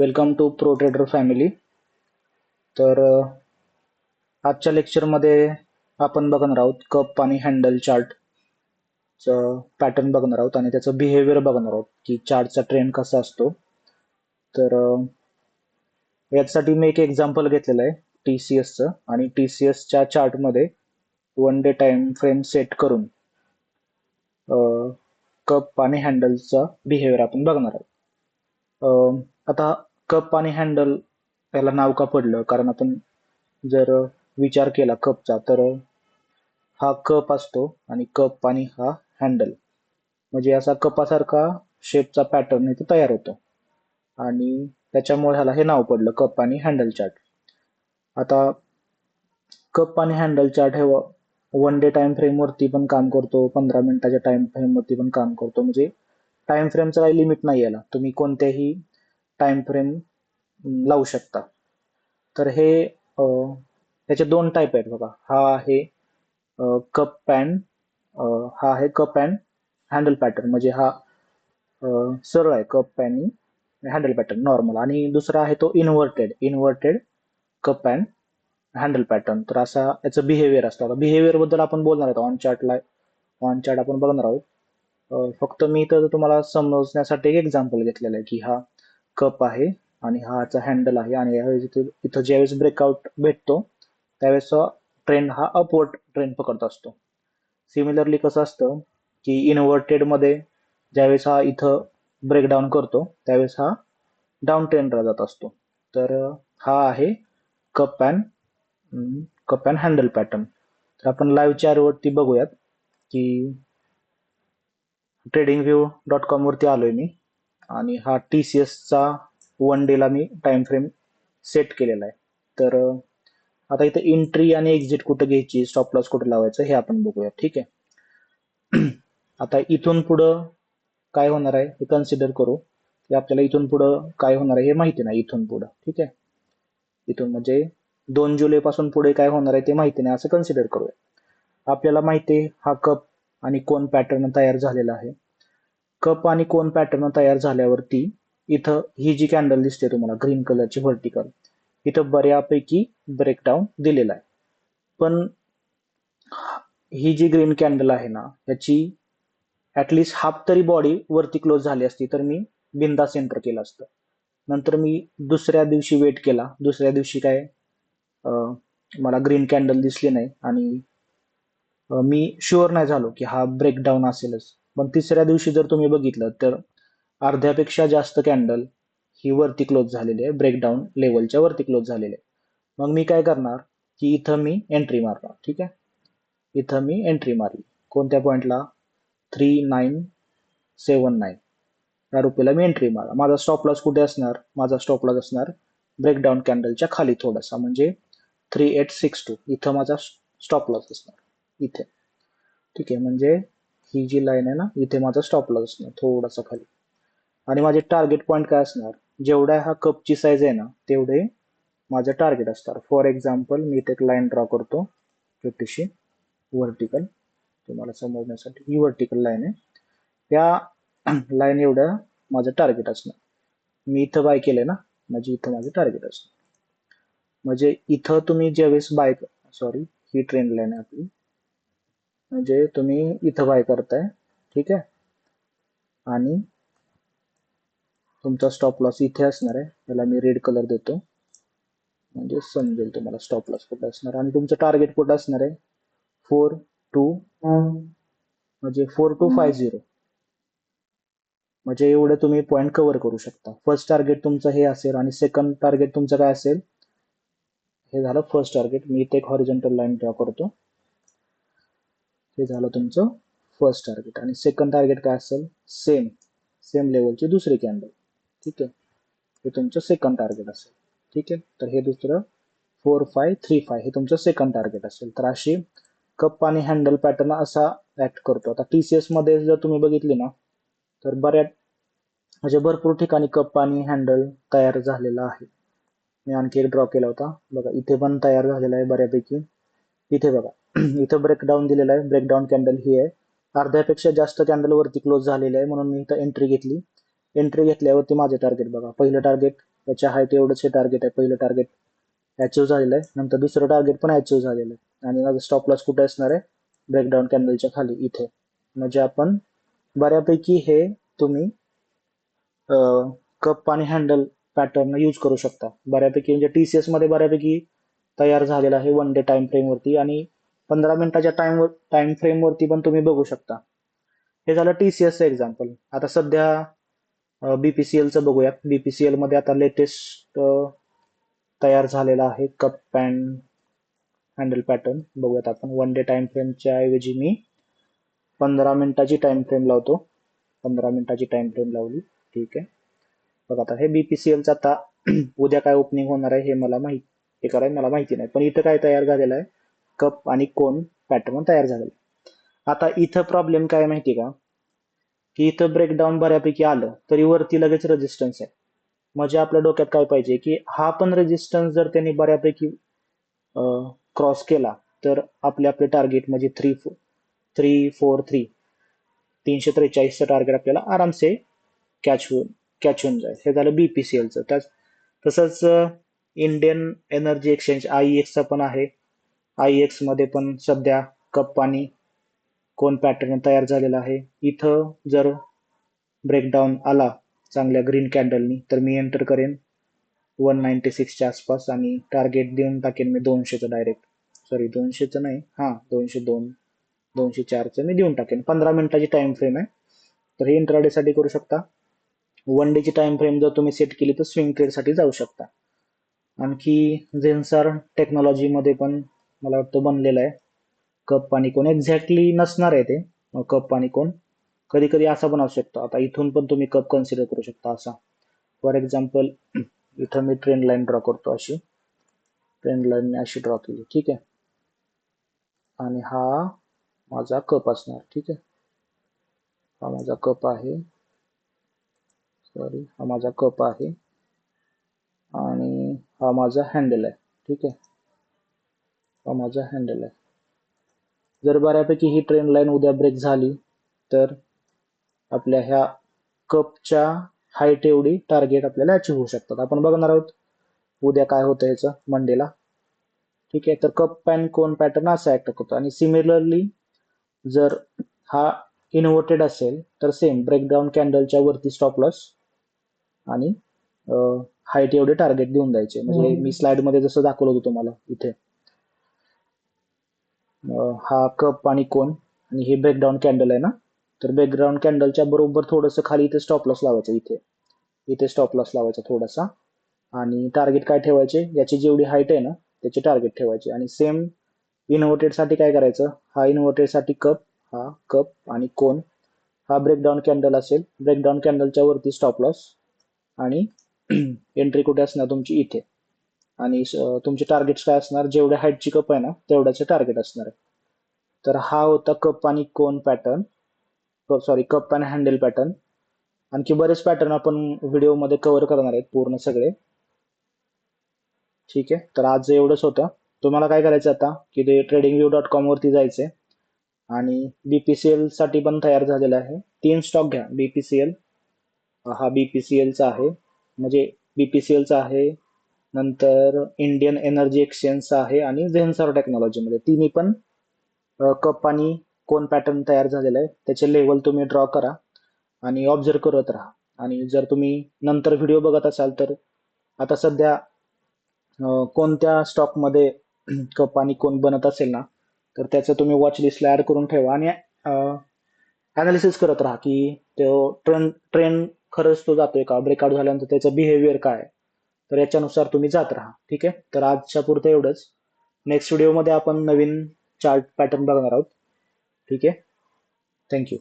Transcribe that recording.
Welcome to pro trader family तर आजच्या लेक्चरमध्ये आपण बघणार आहोत कप आणि हँडल चार्टचं पॅटर्न बघणार आहोत आणि त्याचं बिहेवियर बघणार आहोत की चार्टचा ट्रेंड कसा असतो. तर यासाठी मी एक एक्झाम्पल घेतलेलं आहे टी सी एसचं आणि टी सी एसच्या चार्टमध्ये one day time frame set करून कप आणि हँडलचा बिहेवियर आपण बघणार आहोत. आता कप आणि हँडल याला नाव का पडलं? कारण आपण जर विचार केला कपचा तर हा कप असतो आणि कप आणि हा हँडल म्हणजे असा कपासारखा शेपचा पॅटर्न इथे तयार होतो. आणि त्याच्यामुळे ह्याला हे नाव पडलं कप आणि हँडल चार्ट आता कप आणि हँडल चार्ट हे वन डे टाइम फ्रेमवरती पण काम करतो पंधरा मिनिटाच्या टाइम फ्रेमवरती पण काम करतो. म्हणजे टाइम फ्रेमचं काही लिमिट नाही याला. तुम्ही कोणत्याही टाइम फ्रेम लावू शकता तर हे त्याचे दोन टाईप आहेत बघा. हा आहे कप पॅन हा आहे कप अँड हँडल पॅटर्न म्हणजे हा सरळ आहे cup pan handle pattern normal आणि दुसरा आहे तो inverted inverted cup and handle pattern तर असा याचं बिहेवियर असतो. आता बिहेवियरबद्दल आपण बोलणार आहोत. ऑन चार्टला ऑन चार्ट आपण बघणार आहोत. फक्त मी तर तुम्हाला समजण्यासाठी एक एक्झाम्पल घेतलेलं आहे की हा कप आहे आणि हा याचा हँडल आहे आणि यावेळेस इथे इथं ज्यावेळेस ब्रेकआउट भेटतो त्यावेळेस ट्रेंड हा अपवर्ड ट्रेंड पकडत असतो. सिमिलरली कसं असतं की इन्व्हर्टेडमध्ये ज्यावेळेस हा इथं ब्रेकडाऊन करतो त्यावेळेस हा डाऊन ट्रेंडला जात असतो. तर हा आहे cup and cup and handle pattern तर आपण लाईव्ह चारवरती बघूयात की ट्रेडिंग व्ह्यू डॉट कॉमवरती आलो आलोय मी. आणि हा टी सी एसचा वन डेला मी टाइम फ्रेम सेट केलेला आहे. तर आता इथे एंट्री आणि एक्झिट कुठं घ्यायची स्टॉप लॉस कुठं लावायचं हे आपण बघूया. ठीक आहे? आता इथून पुढं काय होणार आहे हे कन्सिडर करू. की आपल्याला इथून पुढं काय होणार आहे हे माहिती नाही इथून पुढं. ठीक आहे? इथून म्हणजे दोन जुलैपासून पुढे काय होणार आहे ते माहिती नाही असं कन्सिडर करूया. आपल्याला माहिती आहे हा कप आणि कोण पॅटर्न तयार झालेला आहे. कप आणि कोण पॅटर्न तयार झाल्यावरती इथं ही जी कॅन्डल दिसते तुम्हाला ग्रीन कलरची व्हर्टिकल इथं बऱ्यापैकी ब्रेकडाऊन दिलेला आहे. पण ही जी ग्रीन कॅन्डल आहे ना याची ऍटलिस्ट हाफ तरी बॉडी वरती क्लोज झाली असती तर मी बिंदा सेंटर केलं असतं. नंतर मी दुसऱ्या दिवशी वेट केला. दुसऱ्या दिवशी काय मला ग्रीन कॅन्डल दिसली नाही आणि मी शुअर नाही झालो की हा ब्रेकडाऊन असेलच. पण तिसऱ्या दिवशी जर तुम्ही बघितलं तर अर्ध्यापेक्षा जास्त कॅन्डल ही वरती क्लोज झालेली आहे. ब्रेकडाऊन लेवलच्या वरती क्लोज झालेली आहे. मग मी काय करणार की इथं मी एंट्री मारणार. ठीक आहे? इथं मी एंट्री मारली. कोणत्या पॉईंटला थ्री नाईन सेवन नाईन या रुपयाला मी एंट्री मारा माझा स्टॉप लॉस कुठे असणार? माझा स्टॉप लॉस असणार ब्रेकडाऊन कॅन्डलच्या खाली थोडासा. म्हणजे थ्री एट सिक्स टू इथं माझा स्टॉप लॉस असणार. इथे. ठीक आहे? म्हणजे ही जी लाईन आहे ना इथे माझा स्टॉप लॉस असणार थोडासा खाली. आणि माझे टार्गेट पॉईंट काय असणार? जेवढ्या हा कपची साईज आहे ना तेवढे माझं टार्गेट असणार. फॉर एक्झाम्पल मी इथे एक लाईन ड्रॉ करतो छोटीशी व्हर्टिकल तुम्हाला समजण्यासाठी ही व्हर्टिकल लाईन आहे. त्या लाईन एवढ्या माझं टार्गेट असणार. मी इथं बाय केलं ना म्हणजे इथं माझं टार्गेट असणार. म्हणजे इथं तुम्ही ज्यावेळेस बाय सॉरी ही ट्रेन लाईन आहे आपली. म्हणजे तुम्ही इथं बाय करताय ठीक आहे? आणि तुमचा स्टॉप लॉस इथे असणार आहे त्याला मी रेड कलर देतो. म्हणजे समजेल तुम्हाला स्टॉप लॉस कुठं असणार. आणि तुमचं टार्गेट कुठं असणार आहे? फोर टू म्हणजे फोर टू फाय झिरो म्हणजे एवढं तुम्ही पॉईंट कव्हर करू शकता. फर्स्ट टार्गेट तुमचं हे असेल आणि सेकंड टार्गेट तुमचं काय असेल? हे झालं फर्स्ट टार्गेट मी इथे एक हॉरिझॉन्टल लाईन ड्रॉ करतो. हे झालं तुमचं फर्स्ट टार्गेट आणि सेकंड टार्गेट काय असेल? सेम सेम लेवलची दुसरी कॅन्डल ठीक आहे? हे तुमचं सेकंड टार्गेट असेल. ठीक आहे? तर हे दुसरं फोर फाय थ्री फाय हे तुमचं सेकंड टार्गेट असेल. तर अशी कप आणि हँडल पॅटर्न असा ऍक्ट करतो. आता टी सी एसमध्ये जर तुम्ही बघितली ना तर बऱ्या म्हणजे भरपूर ठिकाणी कप आणि हँडल तयार झालेला आहे. मी आणखी एक ड्रॉ केला होता. बघा इथे पण तयार झालेला आहे बऱ्यापैकी. इथे बघा. इथं ब्रेकडाऊन दिलेला आहे. ब्रेकडाऊन कॅन्डल ही आहे. अर्ध्यापेक्षा जास्त कॅन्डल वरती क्लोज झालेली आहे. म्हणून मी इथं एंट्री घेतली. एंट्री घेतल्यावरती माझे टार्गेट बघा. पहिलं टार्गेट याच्या हाईट एवढंच हे टार्गेट आहे. पहिलं टार्गेट अचीव झालेलं आहे. नंतर दुसरं टार्गेट पण अचीव झालेलं आहे. आणि माझं स्टॉप लॉस कुठे असणार आहे? ब्रेकडाऊन कॅन्डलच्या खाली इथे. म्हणजे आपण बऱ्यापैकी हे तुम्ही कप आणि हँडल पॅटर्न यूज करू शकता. बऱ्यापैकी म्हणजे टी सी एसमध्ये बऱ्यापैकी तयार झालेला आहे वन डे टाइम फ्रेम वरती आणि पंधरा मिनिटाच्या टाइम टाइम फ्रेम वरती पण तुम्ही बघू शकता. हे झालं टी सी एसचं एक्झाम्पल आता सध्या बीपीसीएलचं बघूया सी एलमध्ये आता लेटेस्ट तयार झालेला आहे कप पॅन हँडल पॅटर्न बघूयात आपण. वन डे टाइम फ्रेमच्या ऐवजी मी पंधरा मिनिटाची टाइम फ्रेम लावतो. पंधरा मिनिटाची टाइम फ्रेम लावली. ठीक आहे. बघा आता हे बीपीसीएलचं आता उद्या काय ओपनिंग होणार आहे हे मला माहीत हे करायला मला माहिती नाही. पण इथं काय तयार झालेलं आहे? कप आणि कोन पॅटर्न तयार झालेलं आहे. आता इथं प्रॉब्लेम काय माहिती का? की इथं ब्रेकडाऊन बऱ्यापैकी आलं तरी वरती लगेच रेजिस्टन्स आहे. म्हणजे आपल्या डोक्यात काय पाहिजे की हा पण रेजिस्टन्स जर त्यांनी बऱ्यापैकी क्रॉस केला तर आपले आपले टार्गेट म्हणजे थ्री थ्री फोर थ्री तीनशे त्रेचाळीसचं टार्गेट आपल्याला आरामसे कॅच होऊन कॅच होऊन जाईल. हे झालं बीपीसीएलचं त्याच तसंच इंडियन एनर्जी एक्सचेंज आय एक्सचा पण आहे. आय एक्समध्ये पण सध्या कप आणि कोण पॅटर्न तयार झालेला आहे. इथं जर ब्रेकडाऊन आला चांगल्या ग्रीन कॅन्डलनी तर मी एंटर करेन वन नाईन्टी सिक्सच्या आसपास आणि टार्गेट देऊन टाकेन मी दोनशेचं डायरेक्ट सॉरी दोनशेचं नाही. हां दोनशे दोन दोनशे चारचं मी देऊन टाकेन. पंधरा मिनिटाची टाइम फ्रेम आहे. तर हे इंट्राडेसाठी करू शकता. वन डेची टाइम फ्रेम जर तुम्ही सेट केली तर स्विंग ट्रेडसाठी जाऊ शकता. आणखी झेन्सार टेक्नॉलॉजीमध्ये पण मला वाटतं बनलेलं आहे. कप पाणी कोण एक्झॅक्टली नसणार आहे ते. कप पाणी कोण? कधी कधी असा पण असू शकतो. आता इथून पण तुम्ही कप कन्सिडर करू शकता असा. फॉर एक्झाम्पल इथं मी ट्रेन लाईन ड्रॉ करतो अशी. ट्रेन लाईन अशी ड्रॉ केली. ठीक आहे. आणि हा माझा कप असणार. ठीक आहे. हा माझा कप आहे. सॉरी हा माझा कप आहे. आणि हा माझा हँडल आहे. ठीक आहे? हा माझा हँडल आहे. जर बऱ्यापैकी ही ट्रेन लाईन उद्या ब्रेक झाली तर आपल्या ह्या कपच्या हाईट एवढी टार्गेट आपल्याला अचीव होऊ शकतात. आपण बघणार आहोत उद्या काय होतं याचं मंडेला ठीक आहे? तर कप पॅन कोन पॅटर्न असा ऍक्ट होतो आणि सिमिलरली जर हा इन्व्हर्टेड असेल तर सेम ब्रेकडाऊन कॅन्डलच्या वरती स्टॉप लॉस आणि हाईट एवढे टार्गेट देऊन द्यायचे. म्हणजे मी स्लाइडमध्ये जसं दाखवलं होतं तुम्हाला इथे. हा कप आणि कोन आणि हे ब्रेकडाऊन कॅन्डल आहे ना? तर बॅकग्राऊंड कॅन्डलच्या बरोबर थोडंसं खाली इथे स्टॉप लॉस लावायचं इथे. इथे स्टॉप लॉस लावायचा थोडासा. आणि टार्गेट काय ठेवायचे? याची जेवढी हाईट आहे ना त्याचे टार्गेट ठेवायचे. आणि सेम इन्व्हर्टेडसाठी काय करायचं? हा इन्व्हर्टेडसाठी कप हा कप आणि कोन हा ब्रेकडाऊन कॅन्डल असेल. ब्रेकडाऊन कॅन्डलच्या वरती स्टॉप लॉस आणि एंट्री कुठे असणार तुमची इथे. आणि तुमचे टार्गेट्स काय असणार? जेवढ्या हाईटची कप आहे ना तेवढ्याचे टार्गेट असणार आहे. तर हा होता कप आणि कोन पॅटर्न सॉरी कप आणि हँडल पॅटर्न आणखी बरेच पॅटर्न आपण व्हिडिओमध्ये कव्हर करणार आहेत पूर्ण सगळे. ठीक आहे? तर आज एवढंच होतं. तुम्हाला काय करायचं आता? की ते ट्रेडिंग व्यू डॉट कॉम वरती जायचंय आणि बीपीसीएलसाठी पण तयार झालेलं आहे. तीन स्टॉक घ्या. बीपीसीएल हा बीपीसीएलचा आहे. म्हणजे बीपीसीएलचा आहे नंतर इंडियन एनर्जी एक्सचेंजचा आहे आणि झेन्सर टेक्नॉलॉजीमध्ये तिन्ही पण कप आणि कोण पॅटर्न तयार झालेला आहे. त्याचे लेवल तुम्ही ड्रॉ करा आणि ऑब्झर्व करत राहा. आणि जर तुम्ही नंतर व्हिडिओ बघत असाल तर आता सध्या कोणत्या स्टॉकमध्ये कप आणि कोण बनत असेल ना तर त्याचं तुम्ही वॉच लिस्टला ऍड करून ठेवा आणि अनालिसिस करत राहा की तो ट्रेंड ट्रेंड खरंच तो जातोय का? ब्रेकआउट झाल्यानंतर त्याचं बिहेवियर काय? तर याच्यानुसार तुम्ही जात राहा ठीक आहे? तर आजच्या पुरतं एवढंच. नेक्स्ट व्हिडिओमध्ये आपण नवीन चार्ट पॅटर्न बघणार आहोत ठीक आहे? थँक्यू